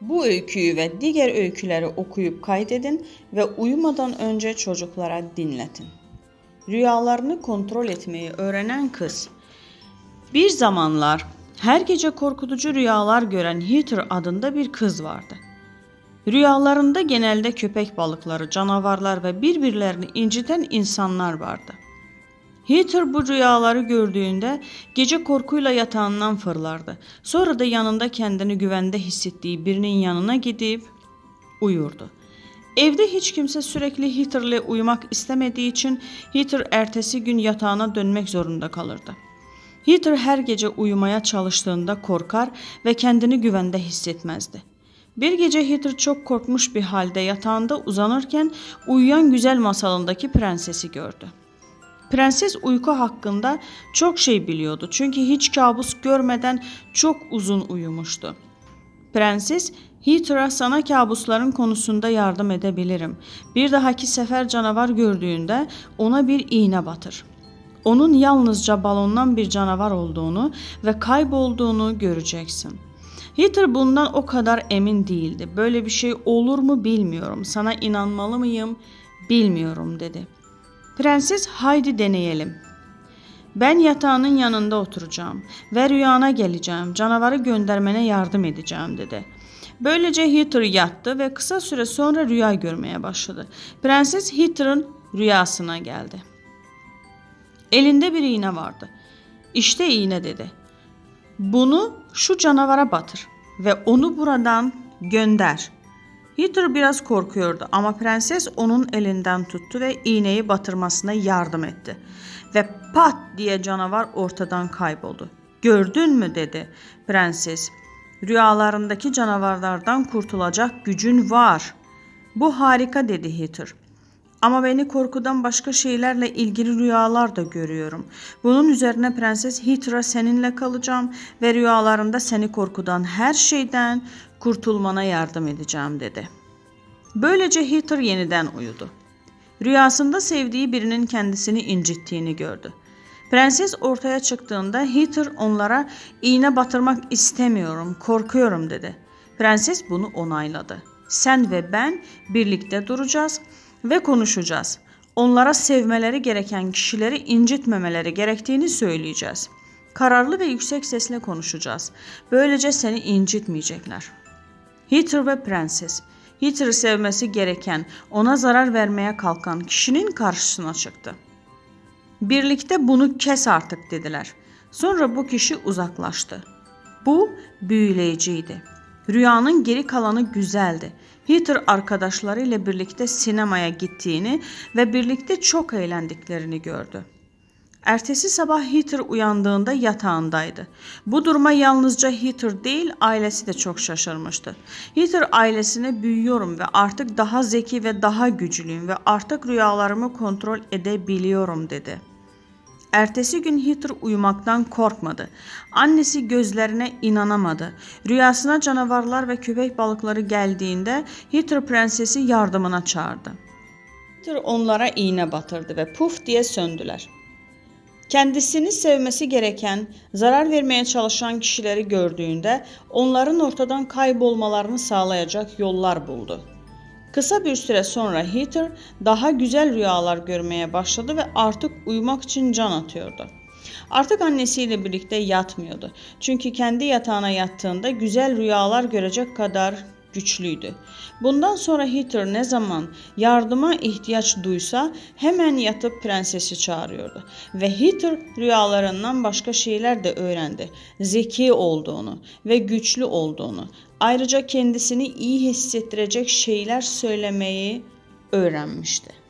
Bu öyküyü ve diğer öyküleri okuyup kaydedin ve uyumadan önce çocuklara dinletin. Rüyalarını kontrol etmeyi öğrenen kız. Bir zamanlar her gece korkutucu rüyalar gören Heather adında bir kız vardı. Rüyalarında genelde köpek balıkları, canavarlar ve birbirlerini inciten insanlar vardı. Heather bu rüyaları gördüğünde gece korkuyla yatağından fırlardı. Sonra da yanında kendini güvende hissettiği birinin yanına gidip uyurdu. Evde hiç kimse sürekli Heather'le uyumak istemediği için Heather ertesi gün yatağına dönmek zorunda kalırdı. Heather her gece uyumaya çalıştığında korkar ve kendini güvende hissetmezdi. Bir gece Heather çok korkmuş bir halde yatağında uzanırken uyuyan güzel masalındaki prensesi gördü. Prenses uyku hakkında çok şey biliyordu çünkü hiç kabus görmeden çok uzun uyumuştu. Prenses, Heather'a sana kabusların konusunda yardım edebilirim. Bir dahaki sefer canavar gördüğünde ona bir iğne batır. Onun yalnızca balondan bir canavar olduğunu ve kaybolduğunu göreceksin. Heather bundan o kadar emin değildi. Böyle bir şey olur mu bilmiyorum. Sana inanmalı mıyım bilmiyorum dedi. Prenses haydi deneyelim. Ben yatağının yanında oturacağım ve rüyana geleceğim. Canavarı göndermene yardım edeceğim dedi. Böylece Heather yattı ve kısa süre sonra rüya görmeye başladı. Prenses Heather'ın rüyasına geldi. Elinde bir iğne vardı. İşte iğne dedi. Bunu şu canavara batır ve onu buradan gönder. Heather biraz korkuyordu ama prenses onun elinden tuttu ve iğneyi batırmasına yardım etti. Ve pat diye canavar ortadan kayboldu. Gördün mü dedi prenses. Rüyalarındaki canavarlardan kurtulacak gücün var. Bu harika dedi Heather. Ama beni korkudan başka şeylerle ilgili rüyalar da görüyorum. Bunun üzerine Prenses Hitra seninle kalacağım ve rüyalarında seni korkudan her şeyden kurtulmana yardım edeceğim dedi. Böylece Hitler yeniden uyudu. Rüyasında sevdiği birinin kendisini incittiğini gördü. Prenses ortaya çıktığında Hitler onlara iğne batırmak istemiyorum, korkuyorum dedi. Prenses bunu onayladı. Sen ve ben birlikte duracağız ve konuşacağız. Onlara sevmeleri gereken kişileri incitmemeleri gerektiğini söyleyeceğiz. Kararlı ve yüksek sesle konuşacağız. Böylece seni incitmeyecekler. Hitler ve Prenses Hitler'ı sevmesi gereken, ona zarar vermeye kalkan kişinin karşısına çıktı. Birlikte bunu kes artık dediler. Sonra bu kişi uzaklaştı. Bu büyüleyiciydi. Rüyanın geri kalanı güzeldi. Hitler arkadaşlarıyla birlikte sinemaya gittiğini ve birlikte çok eğlendiklerini gördü. Ertesi sabah Hitler uyandığında yatağındaydı. Bu duruma yalnızca Hitler değil ailesi de çok şaşırmıştı. Hitler ailesine büyüyorum ve artık daha zeki ve daha güçlüyüm ve artık rüyalarımı kontrol edebiliyorum dedi. Ertesi gün Hitler uyumaktan korkmadı. Annesi gözlerine inanamadı. Rüyasına canavarlar ve köpek balıkları geldiğinde Hitler prensesi yardımına çağırdı. Hitler onlara iğne batırdı ve puf diye söndüler. Kendisini sevmesi gereken, zarar vermeye çalışan kişileri gördüğünde onların ortadan kaybolmalarını sağlayacak yollar buldu. Kısa bir süre sonra Heather daha güzel rüyalar görmeye başladı ve artık uyumak için can atıyordu. Artık annesiyle birlikte yatmıyordu. Çünkü kendi yatağına yattığında güzel rüyalar görecek kadar güçlüydü. Bundan sonra Heather ne zaman yardıma ihtiyaç duysa hemen yatıp prensesi çağırıyordu. Ve Heather rüyalarından başka şeyler de öğrendi. Zeki olduğunu ve güçlü olduğunu. Ayrıca kendisini iyi hissettirecek şeyler söylemeyi öğrenmişti.